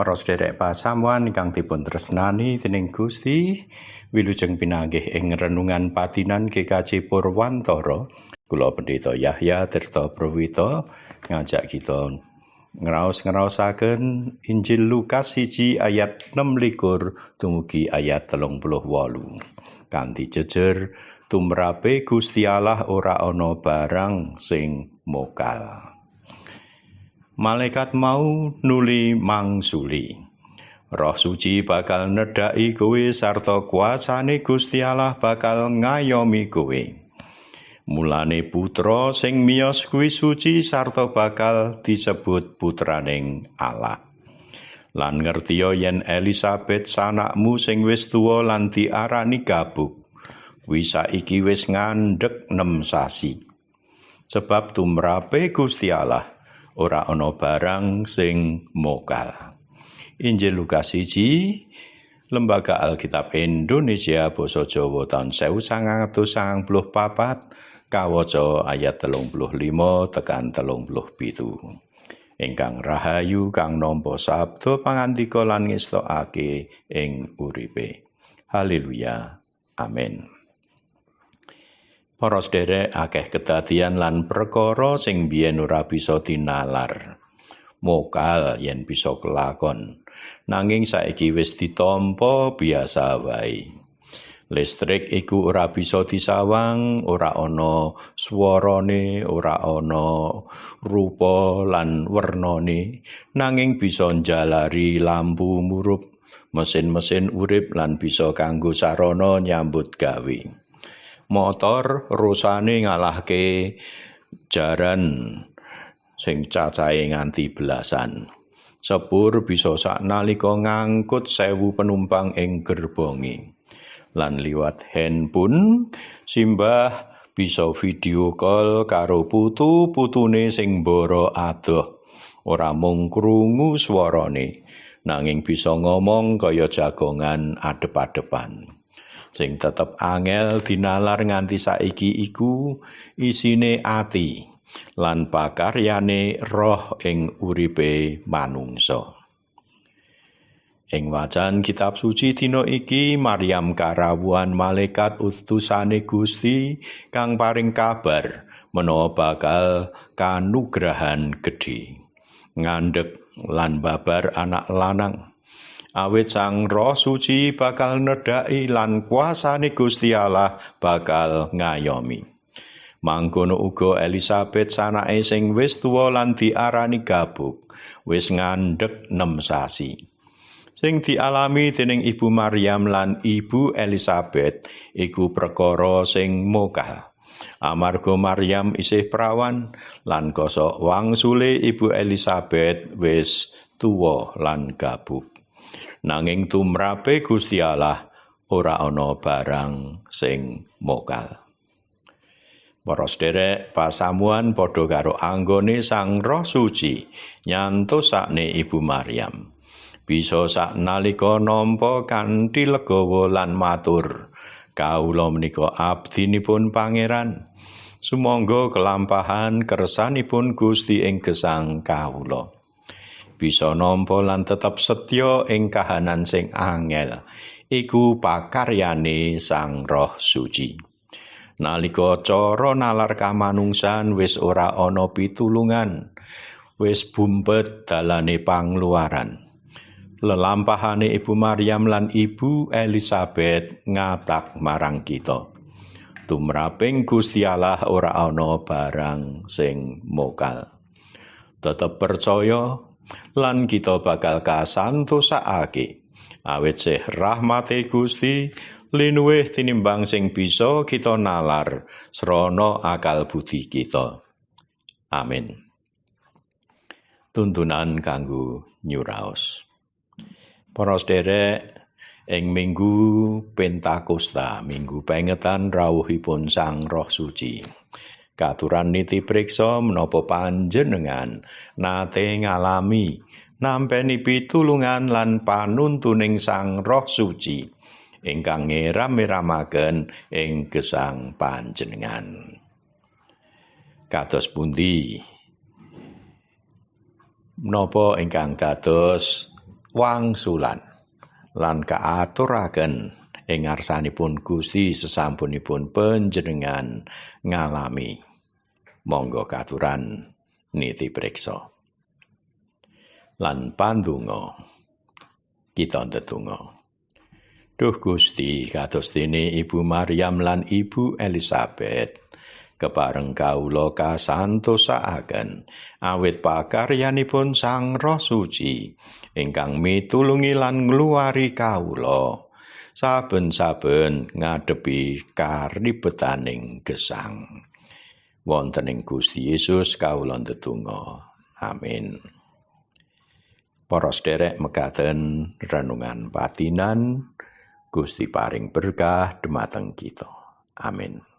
Para sederek pasamuan ingkang dipun tresnani dening Gusti, wilujeng pinanggih ing renungan patinan GKJ Purwantara, kula Pendeta Yahya Tirta Prawita ngajak kita ngraos-ngraosaken Injil Lukas 1 ayat 26 dumugi ayat 38. Kanthi jejer tumrape Gusti Allah ora ana barang sing mokal. Malaikat mau nuli mangsuli. Roh suci bakal nedaki kowe sarta kuasane Gusti Allah bakal ngayomi kowe. Mulane putra sing miyos kuwi suci sarta bakal disebut putraning Allah. Lan ngertiya yen Elizabeth sanakmu sing wis tuwa lan diarani gabuk. Kuwi saiki wis ngandhek 6 sasi. Sebab tumrape Gusti Allah ora ana barang sing mokal. Injil Lukas 1 Lembaga Alkitab Indonesia Basa Jawa tahun 1994 kawaca ayat 35 tekan 37. Ingkang rahayu kang nampa sabda pangandika lan ngestokake ing uripe. Haleluya. Amin. Para sederek akeh kedadian lan perkara sing biyen ora bisa dinalar. Mokal yen bisa kelakon. Nanging saiki wis ditampa biasa wae. Listrik iku ora bisa disawang, ora ana swarane, ora ana rupa lan wernane, nanging bisa njalari lampu murup, mesin-mesin urip lan bisa kanggo sarana nyambut gawe. Motor rusane ngalahke jaran sing cacahe nganti belasan. Sepur bisa saknalika ngangkut sewu penumpang ing gerbonge. Lan liwat handphone, simbah bisa video call karo putu-putune sing mbara adoh. Ora mung krungu swarane, nanging bisa ngomong kaya jagongan adep-adepan. Sing tetep angel dinalar nganti saiki iku isine ati lan pakaryane roh ing uripe manungsa. Ing wacan kitab suci dina iki Maryam karawuhan malaikat utusane Gusti kang paring kabar menawa bakal kanugrahan gedhe. Ngandhek lan babar anak lanang awit sang roh suci bakal nedai lan kuasane Gusti Allah bakal ngayomi. Mangkono uga Elizabeth sanake sing wis tuwa lan diarani gabuk, wis ngandhek 6 sasi. Sing dialami dening Ibu Maryam lan Ibu Elizabeth iku perkara sing mokal. Amarga Maryam isih prawan lan kosok wangsule Ibu Elizabeth wis tuwa lan gabuk. Nanging tumrape Gusti Allah ora ana barang sing mokal. Para sederek pasamuan padha karo anggone Sang Roh Suci nyantosane Ibu Maryam. Bisa saknalika nampa kanthi legawa lan matur, kawula menika abdinipun pangeran. Sumangga kelampahan kersanipun Gusti ing gesang kawula. Bisa nampa lan tetep setya ing kahanan sing angel. Iku pakaryane Sang Roh Suci. Nalika cara nalar kamanungsan wis ora ana pitulungan. Wis bumpet dalane pangluaran. Lelampahane Ibu Maryam lan Ibu Elizabeth ngatak marang kita. Tumraping Gusti Allah ora ana barang sing mokal. Tetep percaya lan kita bakal kasantosake awit sih rahmate Gusti linuwih tinimbang sing bisa kita nalar srana akal budi kita. Amin. Tuntunan kanggo nyuraos. Para sederek ing minggu pentakosta minggu pengetan rawuhipun sang roh suci Katuran niti priksa menapa panjenengan nate ngalami nampeni pitulungan lan panuntuning Sang Roh Suci ingkang ngeram-meramaken ing gesang panjenengan. Kados pundi? Menapa ingkang kados wangsulan lan kaaturaken ing ngarsanipun Gusti sesampunipun panjenengan ngalami monggo katuran niti priksa. Lan pandonga kita ndedonga. Duh Gusti kados dene Ibu Maryam lan Ibu Elizabeth kepareng kawula kasantosaaken awit pakaryanipun Sang Roh Suci ingkang mitulungi lan ngluwari kawula. Saben-saben ngadepi karibetaning gesang wonten ing Gusti Yesus kawula ndedonga. Amin. Para sederek mekaten renungan patinan Gusti paring berkah dumateng kita. Amin